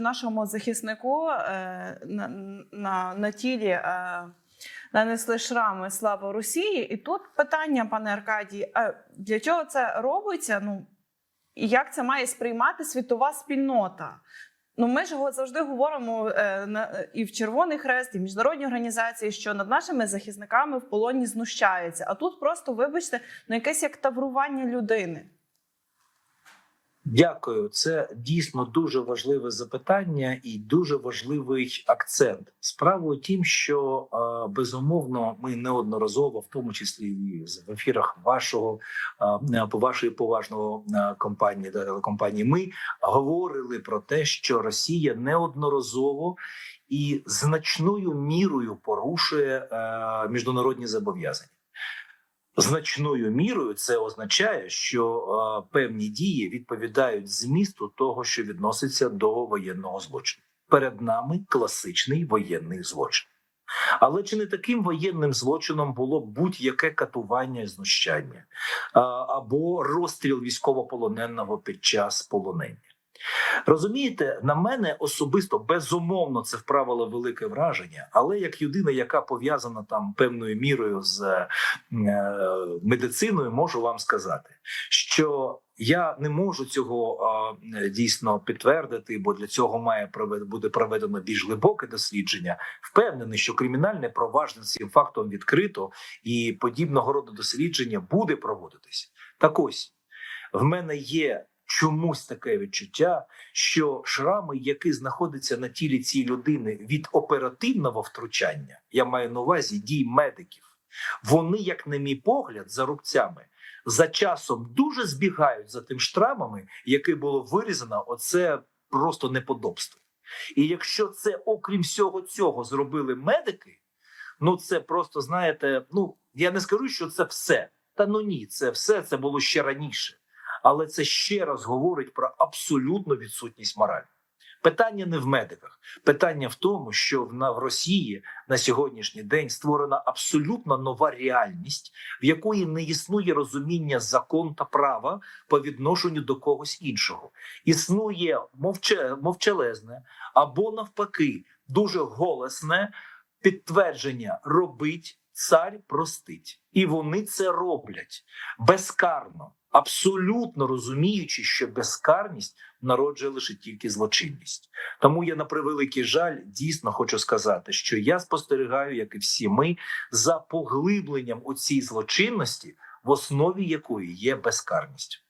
Нашому захиснику е, на, на, на тілі е, нанесли шрами слава Росії. І тут питання, пане Аркадій, а для чого це робиться? Ну і як це має сприймати світова спільнота? Ну, ми ж завжди говоримо е, на, і в Червоний Хрест, і в міжнародні організації, що над нашими захисниками в полоні знущаються. А тут просто, вибачте, ну якесь як таврування людини. Дякую. Це дійсно дуже важливе запитання і дуже важливий акцент. Справа у тім, що е, безумовно ми неодноразово, в тому числі і в ефірах вашого е, по вашої поважного е, компанії телекомпанії, ми говорили про те, що Росія неодноразово і значною мірою порушує е, міжнародні зобов'язання. Значною мірою це означає, що е, певні дії відповідають змісту того, що відноситься до воєнного злочину. Перед нами класичний воєнний злочин. Але чи не таким воєнним злочином було будь-яке катування і знущання або розстріл військовополоненого під час полонення? Розумієте, на мене особисто безумовно це вправило велике враження, але як людина, яка пов'язана там певною мірою з е, медициною, можу вам сказати, що я не можу цього е, дійсно підтвердити, бо для цього має буде проведено більш глибоке дослідження. Впевнений, що кримінальне провадження з цим фактом відкрито, і подібного роду дослідження буде проводитись. Так ось в мене є чомусь таке відчуття, що шрами, які знаходяться на тілі цієї людини від оперативного втручання, я маю на увазі дій медиків, вони, як на мій погляд, за рубцями за часом дуже збігають за тим шрамами, які було вирізано. Оце просто неподобство. І якщо це, окрім всього цього, зробили медики, ну це просто знаєте, ну я не скажу, що це все. Та ну ні, це все це було ще раніше. Але це ще раз говорить про абсолютну відсутність моралі. Питання не в медиках, питання в тому, що в Росії на сьогоднішній день створена абсолютно нова реальність, в якої не існує розуміння закон та права по відношенню до когось іншого. Існує мовче, мовчалезне або навпаки дуже голосне підтвердження робить цар простить, і вони це роблять безкарно, абсолютно розуміючи, що безкарність народжує лише тільки злочинність. Тому я на превеликий жаль дійсно хочу сказати, що я спостерігаю, як і всі ми, за поглибленням у цій злочинності, в основі якої є безкарність.